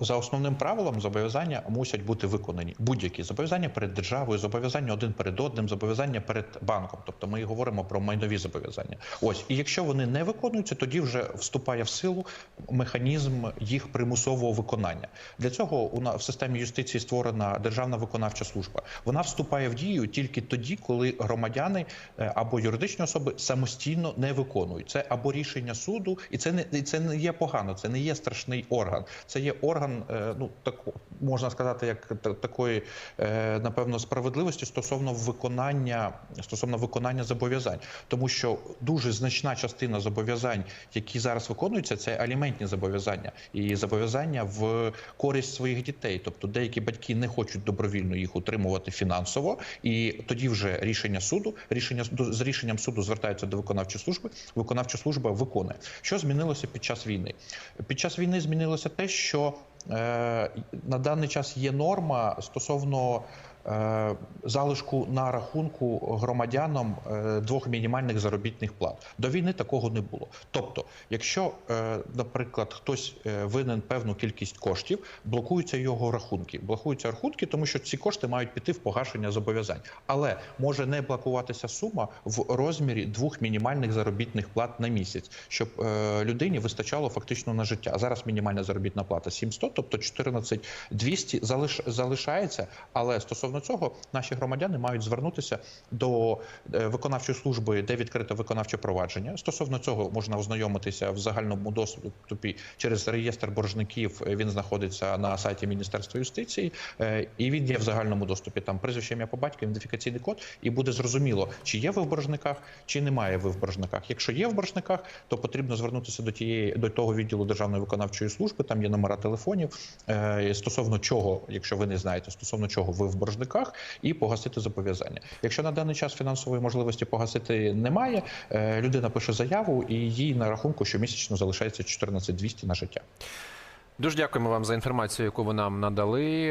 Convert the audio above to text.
За основним правилом зобов'язання мусять бути виконані будь-які зобов'язання перед державою, зобов'язання один перед одним, зобов'язання перед банком. Тобто ми говоримо про майнові зобов'язання. Ось і якщо вони не виконуються, тоді вже вступає в силу механізм їх примусового виконання. Для цього у нас в системі юстиції створена державна виконавча служба. Вона вступає в дію тільки тоді, коли громадяни е, або юридичні особи самостійно не виконують. Це або рішення суду, і це не і це не є погано, це не є страшний орган. Це є орган, е, ну так можна сказати, як та- такої е, напевно справедливості стосовно виконання стосовно виконання зобов'язань, тому що дуже значна частина зобов'язань, які зараз виконуються, це аліментні зобов'язання і зобов'язання в користь своїх дітей. Тобто деякі батьки не хочуть добровільно їх утримувати фінансово, і тоді вже рішення суду, рішення з рішенням суду звертаються до виконавчої служби. Виконавча служба виконує. Що змінилося під час війни? Під час війни змінилося те, що на даний час є норма стосовно. Е, Залишку на рахунку громадянам е, двох мінімальних заробітних плат до війни такого не було. Тобто, якщо, е, наприклад, хтось винен певну кількість коштів, блокуються його рахунки. Блокуються рахунки, тому що ці кошти мають піти в погашення зобов'язань, але може не блокуватися сума в розмірі двох мінімальних заробітних плат на місяць, щоб людині вистачало фактично на життя. Зараз мінімальна заробітна плата 700, тобто 14200 залиш, залишається. Але стосовно цього наші громадяни мають звернутися до е, виконавчої служби, де відкрите виконавче провадження. Стосовно цього можна ознайомитися в загальному доступі через реєстр боржників. Він знаходиться на сайті Міністерства юстиції, е, і він є в загальному доступі. Там прізвище ім'я по батьку, ідентифікаційний код, і буде зрозуміло, чи є ви в боржниках, чи немає ви в боржниках. Якщо є в боржниках, то потрібно звернутися до тієї до того відділу державної виконавчої служби. Там є номера телефонів е, стосовно чого, якщо ви не знаєте, стосовно чого ви в боржниках, і погасити зобов'язання. Якщо на даний час фінансової можливості погасити немає, е, людина пише заяву, і їй на рахунку щомісячно залишається 14200 на життя. Дуже дякуємо вам за інформацію, яку ви нам надали.